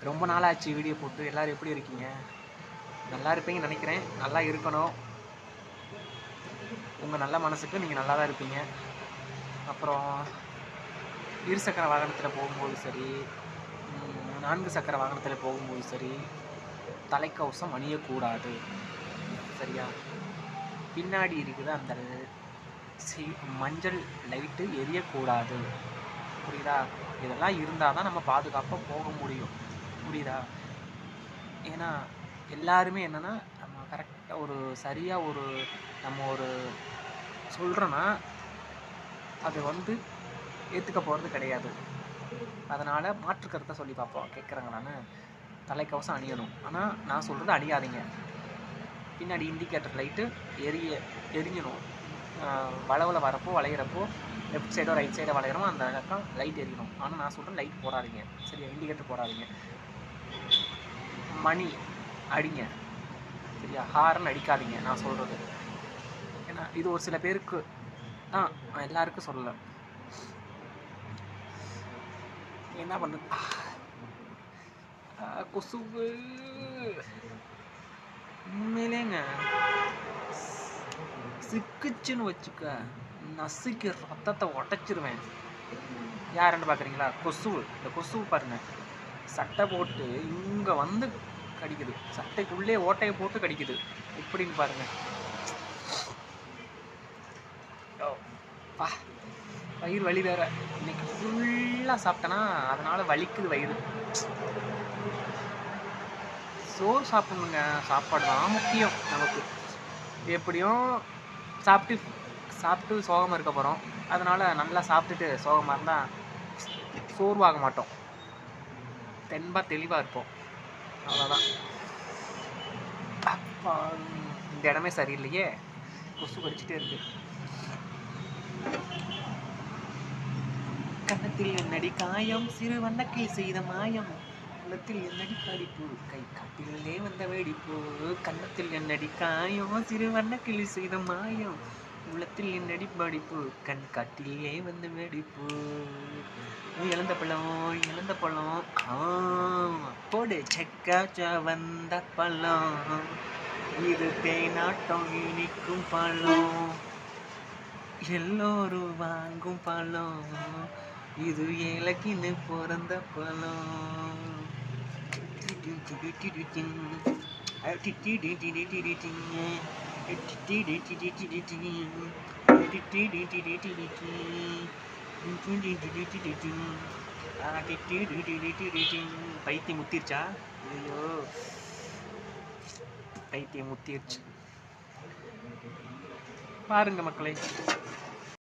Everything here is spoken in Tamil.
ரொம்ப நாள் ஆச்சு வீடியோ போட்டு. எல்லோரும் எப்படி இருக்கீங்க? நல்லா இருப்பீங்கன்னு நினைக்கிறேன். நல்லா இருக்கணும். உங்கள் நல்ல மனசுக்கு நீங்கள் நல்லா தான் இருப்பீங்க. அப்புறம் இருசக்கர வாகனத்தில் போகும்போது சரி நான்கு சக்கர வாகனத்தில் போகும்போது சரி தலைக்கவசம் அணியக்கூடாது. சரியா? பின்னாடி இருக்குது அந்த சி- மஞ்சள் லைட்டு எரியக்கூடாது. புரியுதா? இதெல்லாம் இருந்தால் தான் நம்ம பாதுகாப்பாக போக முடியும். புரியுதா? ஏன்னா எல்லாருமே என்னென்னா நம்ம கரெக்டாக ஒரு சரியாக ஒரு நம்ம ஒரு சொல்கிறோன்னா அது வந்து ஏற்றுக்க போகிறது கிடையாது. அதனால் மாற்று கருத்தை சொல்லி பார்ப்போம். கேட்குறாங்களான தலைக்கவசம் அணியணும். ஆனால் நான் சொல்கிறது அணியாதீங்க. பின்னாடி இண்டிகேட்டர் லைட்டு எரிய எரியணும் வளவில் வரப்போ வளையிறப்போ லெஃப்ட் சைடோ ரைட் சைடோ வளையிறோம் அந்த பக்கம் லைட் எரியணும். ஆனால் நான் சொல்கிறேன் லைட் போடாதீங்க. சரியா? இண்டிகேட்டர் போடாதீங்க. மணி அடிங்க. சரியா? ஹாரன் அடிக்காதீங்க நான் சொல்கிறது ஏன்னா இது ஒரு சில பேருக்கு தான் நான் எல்லாருக்கும் சொல்லலை. என்ன பண்ணுது ஆ, கொசுவு. உண்மையிலேங்க சிக்குச்சுன்னு வச்சுக்க நசுக்கு ரத்தத்தை உடச்சிருவேன். யாருன்னு பார்க்குறீங்களா கொசுவு. இந்த கொசுவு பாருங்க. சட்டை போட்டு இங்கே வந்து கடிக்குது. சட்டைக்குள்ளே ஓட்டையை போட்டு கடிக்குது. எப்படின்னு பாருங்க. பா வயிறு வலி வேற. இன்னைக்கு ஃபுல்லாக சாப்பிட்டேன்னா அதனால வலிக்குது வயிறு. சோறு சாப்பிடணுங்க. சாப்பாடு தான் முக்கியம் நமக்கு. எப்படியும் சாப்பிட்டு சாப்பிட்டு சோகமாக இருக்க போகிறோம் அதனால் நல்லா சாப்பிட்டுட்டு சோகமாக இருந்தால் சோர்வாக மாட்டோம். தென்பாக தெளிவாக இருப்போம் அவ்வளோதான் அப்பா இந்த இடமே சரியில்லையே. கொசு கடிச்சிட்டே இருக்கு. கன்னத்தில் என்னடி காயம்? சிறு வண்ணக்கில் செய்த மாயம். உள்ளத்தில் என்னடி படிப்பு கை காட்டிலே வந்த வெடிப்பு. கன்னத்தில் என்னடி காயம்? சிறு வண்ணக்கிளி செய்த மாயம். உள்ளத்தில் என்னடி படிப்பு? கண் காட்டிலே வந்த வெடிப்பு. இழந்த பழம் வந்த பழம். போடு செக்காச்சா வந்த பழம். இது தேனாட்டம் இனிக்கும் பழம். எல்லோரும் வாங்கும் பழம். இது ஏலக்கின்னு பிறந்த பழம். பைத்தியம் முத்திருச்சா ஐயோ பைத்தியம் முத்திருச்சு பாருங்க மக்களை